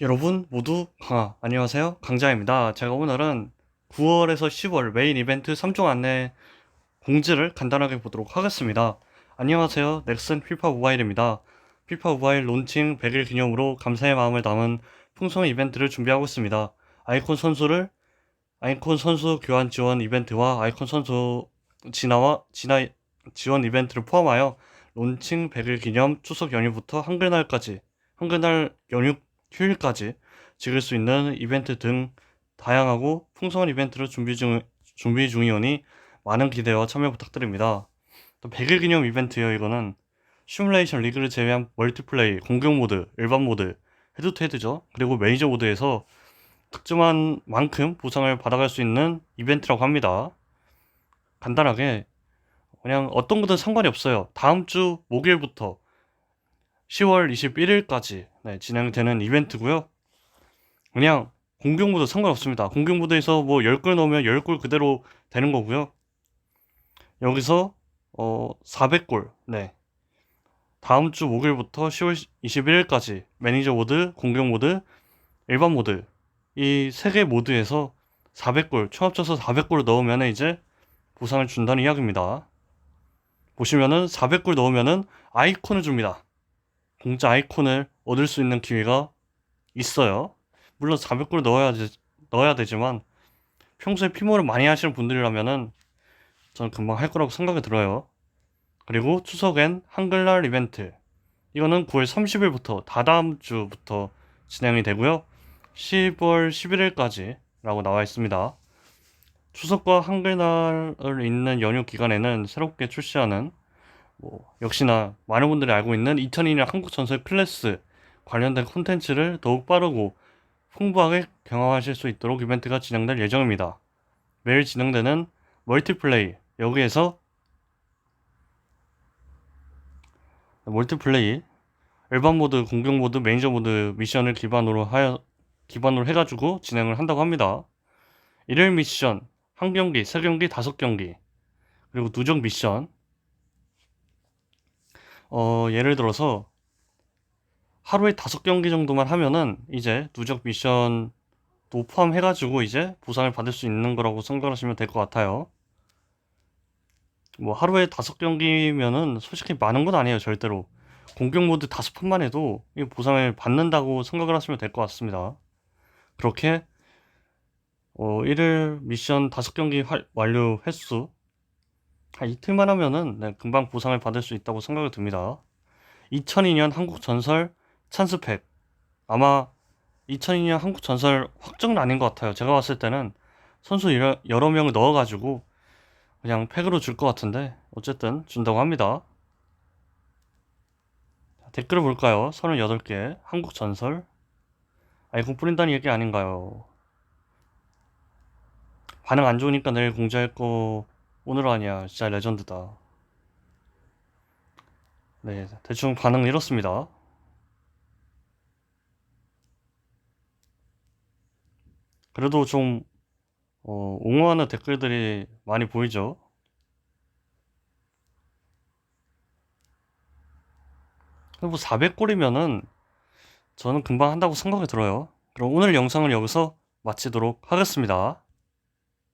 여러분 모두 강아 안녕하세요. 강자입니다. 제가 오늘은 9월에서 10월 메인 이벤트 3종 안내 공지를 간단하게 보도록 하겠습니다. 안녕하세요. 넥슨 피파 모바일입니다. 피파 모바일 론칭 100일 기념으로 감사의 마음을 담은 풍성 이벤트를 준비하고 있습니다. 아이콘 선수를 아이콘 선수 교환 지원 이벤트와 아이콘 선수 진화와 진화 지원 이벤트를 포함하여 론칭 100일 기념 추석 연휴부터 한글날까지 한글날 연휴 휴일까지 즐길 수 있는 이벤트 등 다양하고 풍성한 이벤트를 준비 중 준비 중이오니 많은 기대와 참여 부탁드립니다. 또 100일 기념 이벤트요 이거는 시뮬레이션 리그를 제외한 멀티플레이, 공격 모드, 일반 모드, 헤드 투 헤드죠. 그리고 메이저 모드에서 특정한 만큼 보상을 받아갈 수 있는 이벤트라고 합니다. 간단하게 그냥 어떤 거든 상관이 없어요. 다음 주 목요일부터 10월 21일까지 네, 진행되는 이벤트고요. 그냥 공격 모드 상관없습니다. 공격 모드에서 뭐 10골 넣으면 10골 그대로 되는 거고요. 여기서 어 400골. 네. 다음 주 목요일부터 10월 21일까지 매니저 모드, 공격 모드, 일반 모드 이 세 개 모드에서 400골 총 합쳐서 400골 넣으면 이제 보상을 준다는 이야기입니다. 보시면은 400골 넣으면은 아이콘을 줍니다. 공짜 아이콘을 얻을 수 있는 기회가 있어요. 물론 400골 넣어야, 되, 넣어야 되지만 평소에 피모를 많이 하시는 분들이라면은 저는 금방 할 거라고 생각이 들어요. 그리고 추석엔 한글날 이벤트. 이거는 9월 30일부터 다다음 주부터 진행이 되고요. 10월 11일까지 라고 나와 있습니다. 추석과 한글날을 잇는 연휴 기간에는 새롭게 출시하는 뭐 역시나 많은 분들이 알고 있는 2002년 한국 전설 클래스 관련된 콘텐츠를 더욱 빠르고 풍부하게 경험하실 수 있도록 이벤트가 진행될 예정입니다. 매일 진행되는 멀티플레이 여기에서 멀티플레이 일반 모드, 공격 모드, 매니저 모드 미션을 기반으로 하여 기반으로 해가지고 진행을 한다고 합니다. 일일 미션 한 경기, 세 경기, 다섯 경기 그리고 누적 미션 어, 예를 들어서 하루에 다섯 경기 정도만 하면은 이제 누적 미션도 포함해가지고 이제 보상을 받을 수 있는 거라고 생각하시면 될 것 같아요. 뭐 하루에 다섯 경기면은 솔직히 많은 건 아니에요, 절대로. 공격 모드 다섯 판만 해도 이 보상을 받는다고 생각을 하시면 될 것 같습니다. 그렇게 어, 일일 미션 다섯 경기 활- 완료 횟수 한 이틀만 하면은 네, 금방 보상을 받을 수 있다고 생각이 듭니다. 2002년 한국 전설 찬스팩 아마 2002년 한국 전설 확정은 아닌 것 같아요. 제가 봤을 때는 선수 여러, 여러 명을 넣어가지고 그냥 팩으로 줄 것 같은데 어쨌든 준다고 합니다. 자, 댓글을 볼까요? 38개 한국 전설 아이콘 뿌린다는 얘기 아닌가요? 반응 안 좋으니까 내일 공지할 거 오늘 아니야. 진짜 레전드다. 네, 대충 반응은 이렇습니다. 그래도 좀 어, 옹호하는 댓글들이 많이 보이죠. 뭐 400골이면은 저는 금방 한다고 생각이 들어요. 그럼 오늘 영상을 여기서 마치도록 하겠습니다.